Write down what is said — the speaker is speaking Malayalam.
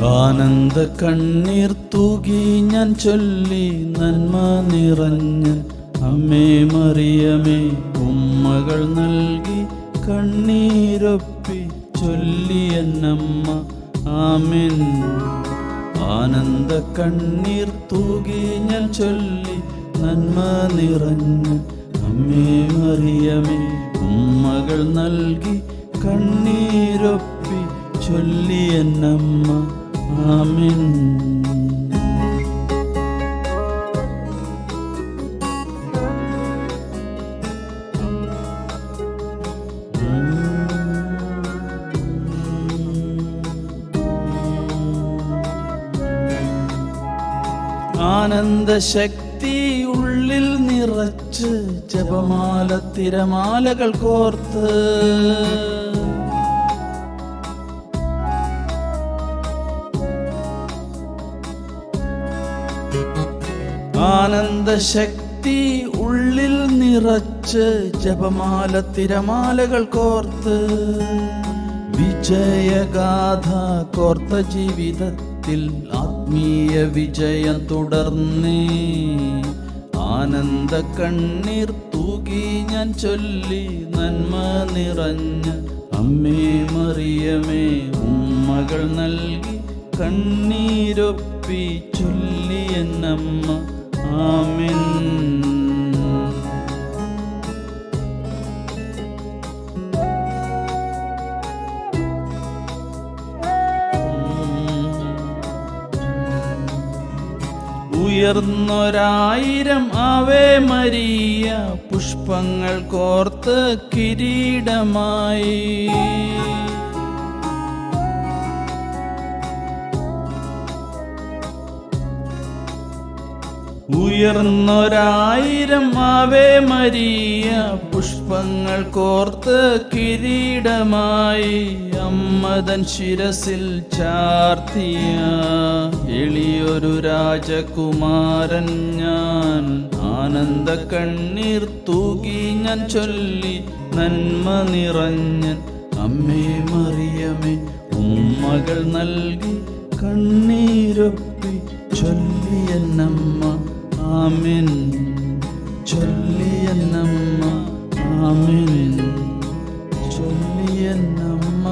ആനന്ദ കണ്ണീർ തൂകി ഞാൻ ചൊല്ലി നന്മ നിറഞ്ഞ അമ്മേ മറിയമേ ഉമ്മകൾ നൽകി കണ്ണീരൊപ്പി ചൊല്ലി എന്നമ്മ ആമിൻ. ആനന്ദ കണ്ണീർ തൂകി ഞാൻ ചൊല്ലി നന്മ നിറഞ്ഞ അമ്മേ മറിയമേ ഉമ്മകൾ നൽകി കണ്ണീരൊപ്പി ചൊല്ലി എന്നമ്മ ആമിൻ. ആനന്ദശക്തി ഉള്ളിൽ നിറച്ച് ജപമാല തിരമാലകൾ കോർത്ത് ആനന്ദശക്തി ഉള്ളിൽ നിറച്ച് ജപമാല തിരമാലകൾ കോർത്ത് വിജയഗാഥ കോർത്ത ജീവിതത്തിൽ ആത്മീയ വിജയം തുടർന്നേ. ആനന്ദ കണ്ണീർ തൂകി ഞാൻ ചൊല്ലി നന്മ നിറഞ്ഞ അമ്മേ മറിയമേ ഉമ്മകൾ നൽകി കണ്ണീരൊപ്പി ചൊല്ലി എന്നമ്മ ആമിൻ. ഉയർന്നൊരായിരം ആവേ മരിയ പുഷ്പങ്ങൾ കോർത്ത് കിരീടമായി. ഉയർന്നൊരായിരം ആവേ മരിയ പുഷ്പങ്ങൾ കോർത്ത് കിരീടമായി അമ്മതൻ ശിരസിൽ ചാർത്തിയ എളിയൊരു രാജകുമാരൻ ഞാൻ ആനന്ദ കണ്ണീർ തൂകി ഞാൻ ചൊല്ലി നന്മ നിറഞ്ഞ അമ്മേ മറിയമേ ഉമ്മകൾ നൽകി കണ്ണീരൊപ്പി ചൊല്ലിയെന്നമ്മ ആമിൻ ചൊല്ലിയെന്നമ്മ ആമിൻ ചൊല്ലിയെന്നമ്മ